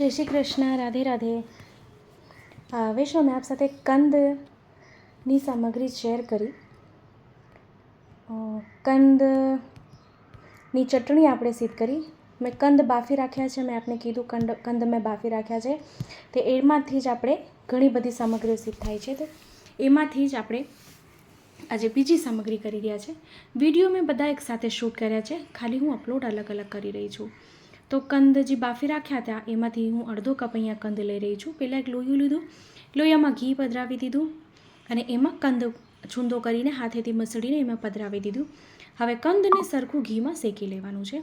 જય શ્રી કૃષ્ણ, રાધે રાધે. વૈષ્ણવ મેં આપ સાથે કંદની સામગ્રી શેર કરી. કંદની ચટણી આપણે સિદ્ધ કરી. મેં કંદ બાફી રાખ્યા છે, મેં આપને કીધું કંદ કંદ મેં બાફી રાખ્યા છે. તે એમાંથી જ આપણે ઘણી બધી સામગ્રીઓ સિદ્ધ થાય છે. તો એમાંથી જ આપણે આજે બીજી સામગ્રી કરી રહ્યા છે. વીડિયો મેં બધા એક સાથે શૂટ કર્યા છે. ખાલી હું અપલોડ અલગ અલગ કરી રહી છું. તો કંદ જે બાફી રાખ્યા હતા, એમાંથી હું અડધો કપ અહીંયા કંદ લઈ રહી છું. પહેલાં એક લોયું લીધું લોહીમાં ઘી પધરાવી દીધું અને એમાં કંદ છૂંદો કરીને હાથેથી મસળીને એમાં પધરાવી દીધું. હવે કંદને સરખું ઘીમાં શેકી લેવાનું છે,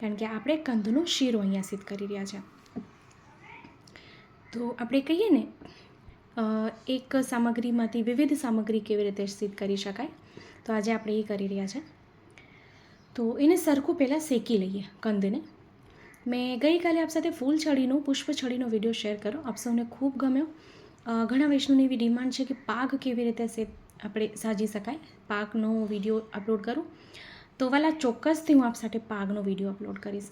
કારણ કે આપણે કંદનો શીરો અહીંયા સિદ્ધ કરી રહ્યા છે. તો આપણે કહીએ ને એક સામગ્રીમાંથી વિવિધ સામગ્રી કેવી રીતે સિદ્ધ કરી શકાય? તો આજે આપણે એ કરી રહ્યા છે. તો એને સરખું પહેલાં શેકી લઈએ કંદને. મેં ગઈકાલે આપ સાથે ફૂલ છડીનો, પુષ્પ છડીનો વીડિયો શેર કર્યો. આપ સૌને ખૂબ ગમ્યો. ઘણા વૈષ્ણવની એવી ડિમાન્ડ છે કે પાક કેવી રીતે સે, આપણે સાજી શકાય. પાકનો વીડિયો અપલોડ કરું. તો વાલા, ચોક્કસથી હું આપ સાથે પાકનો વીડિયો અપલોડ કરીશ.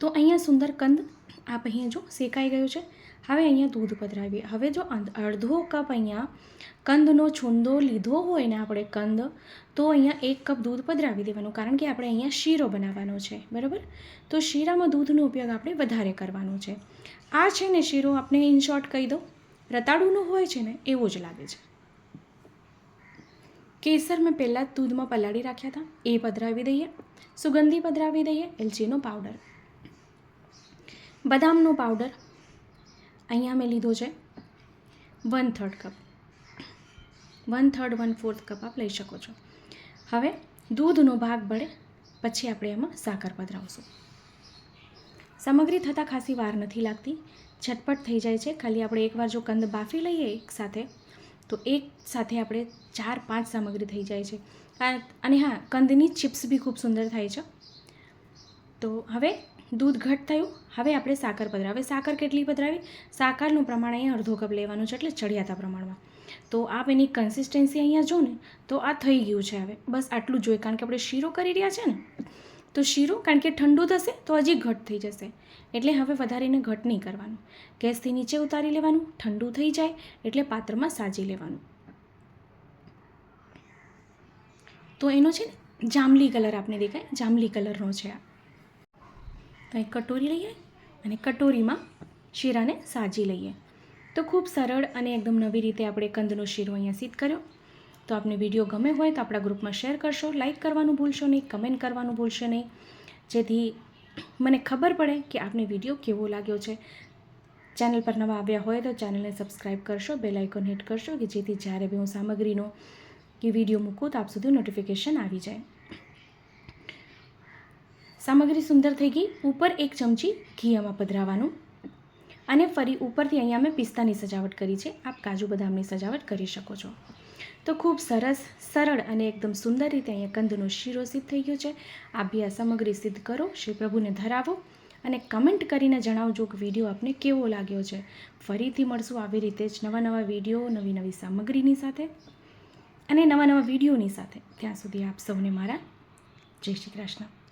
તો અહીંયા સુંદર કંદ આપ અહીંયા જો શેકાઈ ગયું છે. હવે અહીંયા દૂધ પધરાવીએ. હવે જો અડધો કપ અહીંયા કંદનો છુંદો લીધો હોય ને આપણે કંદ, તો અહીંયા એક કપ દૂધ પધરાવી દેવાનું. કારણ કે આપણે અહીંયા શીરો બનાવવાનો છે. બરાબર? તો શીરામાં દૂધનો ઉપયોગ આપણે વધારે કરવાનો છે. આ છે ને શીરો આપણે ઇન શોર્ટ કહી દો રતાળુનો હોય છે ને, એવો જ લાગે છે. કેસર મેં પહેલાં જ દૂધમાં પલાળી રાખ્યા હતા. એ પધરાવી દઈએ. સુગંધી પધરાવી દઈએ. એલચીનો પાવડર. બદામનો પાવડર અહીંયા મેં લીધો છે. One third cup one third one fourth cup આપ લઈ શકો છો. હવે દૂધનો ભાગ બળે પછી આપણે એમાં સાકર પધરાવશું. સામગ્રી થતાં ખાસી વાર નથી લાગતી. ઝટપટ થઈ જાય છે. ખાલી આપણે એકવાર જો કંદ બાફી લઈએ એક સાથે, તો એક સાથે આપણે ચાર, પાંચ સામગ્રી થઈ જાય છે. અને હા, કંદની ચિપ્સ બી ખૂબ સુંદર થાય છે. તો હવે દૂધ ઘટ થયું. હવે આપણે સાકર પધરાવી સાકર કેટલી પધરાવી? સાકરનું પ્રમાણ અહીંયા અડધો કપ લેવાનું છે, એટલે ચડિયાતા પ્રમાણમાં. તો આપ એની કન્સિસ્ટન્સી અહીંયા જો ને તો આ થઈ ગયું છે હવે. બસ આટલું જોઈએ કારણ કે આપણે શીરો કરી રહ્યા છે ને, તો શીરો, કારણ કે ઠંડુ થશે, તો હજી ઘટ થઈ જશે. એટલે હવે વધારીને ઘટ નહીં કરવાનું. ગેસથી નીચે ઉતારી લેવાનું, ઠંડુ થઈ જાય, એટલે પાત્રમાં સાજી લેવાનું. તો એનો છે ને, જાંબલી કલર આપને દેખાય, જાંબલી કલરનો છે આ. તો એક કટોરી લઈએ અને કટોરીમાં શીરાને સાજી લઈએ. તો ખૂબ સરળ અને એકદમ નવી રીતે આપણે કંદનો શીરો અહીંયા સિદ્ધ કર્યો. તો આપને વીડિયો ગમે હોય તો આપણા ગ્રુપમાં શેર કરશો, લાઈક કરવાનું ભૂલશો નહીં, કમેન્ટ કરવાનું ભૂલશો નહીં. જેથી મને ખબર પડે કે આપને વીડિયો કેવો લાગ્યો છે. ચેનલ પર નવા આવ્યા હોય તો ચેનલને સબસ્ક્રાઈબ કરશો, બેલ આઇકોન હિટ કરશો કે જેથી જ્યારે બી હું સામગ્રીનો કે વીડિયો મૂકું તો આપ સુધી નોટિફિકેશન આવી જાય. સામગ્રી સુંદર થઈ ગઈ. ઉપર એક ચમચી ઘી એમાં પધરાવાનું અને ફરી ઉપરથી અહીંયા મેં પિસ્તાની સજાવટ કરી છે. આપ કાજુ બદામની સજાવટ કરી શકો છો. તો ખૂબ સરસ, સરળ અને એકદમ સુંદર રીતે અહીંયા કંદનો શીરો સિદ્ધ થઈ ગયો છે. આપ બી આ સામગ્રી સિદ્ધ કરો, શ્રી પ્રભુને ધરાવો અને કમેન્ટ કરીને જણાવજો કે વીડિયો આપને કેવો લાગ્યો છે. ફરીથી મળશું આવી રીતે જ નવા નવા વીડિયો, નવી નવી સામગ્રીની સાથે અને નવા નવા વિડીયોની સાથે. ત્યાં સુધી આપ સૌને મારા જય શ્રી કૃષ્ણ.